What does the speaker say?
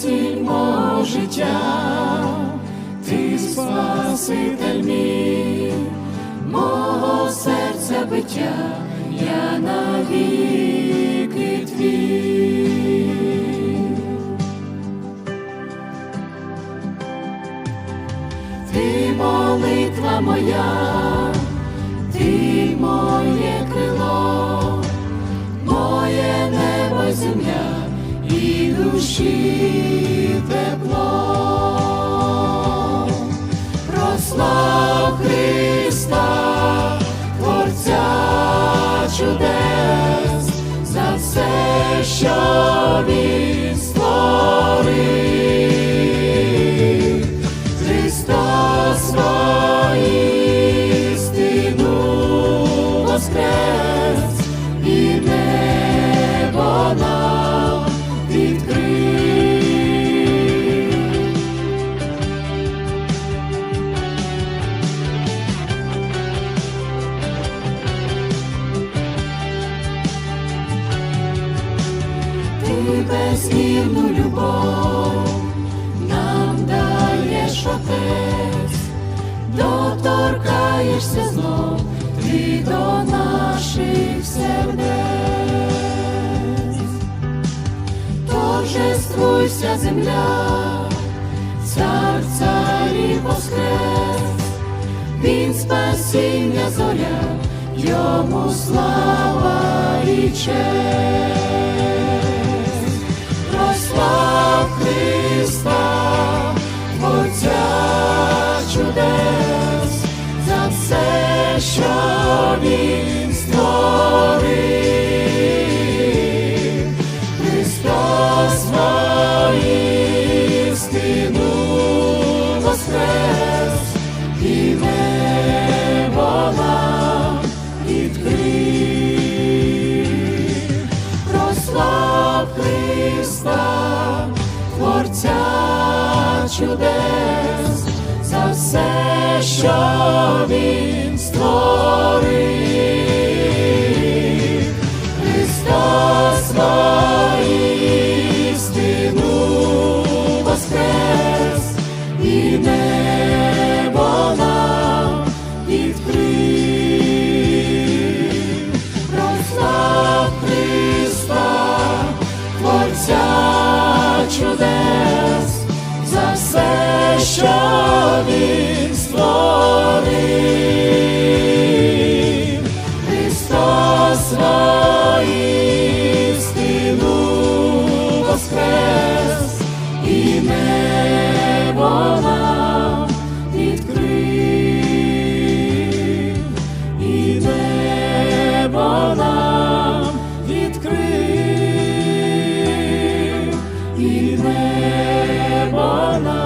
ціль мого життя, ти спаситель мій, мого серця биття, я навіки твій. Ти молитва моя, ти моє крило, моє небо земля і душі тепло. Прослав Христа, Творця чудес, за все, що Він створив. Христос воістину воскрес, і Ти безмірну любов нам даєш отець, доторкаєшся знов ти до наших сердець, торжествуйся земля, цар царів воскрес, він спасіння зоря, йому слава і честь. Христа, Творця чудес, за все, що Він чудес, за все, що Він створив. Створив. Воскрес, і небо нам відкрив, і небо нам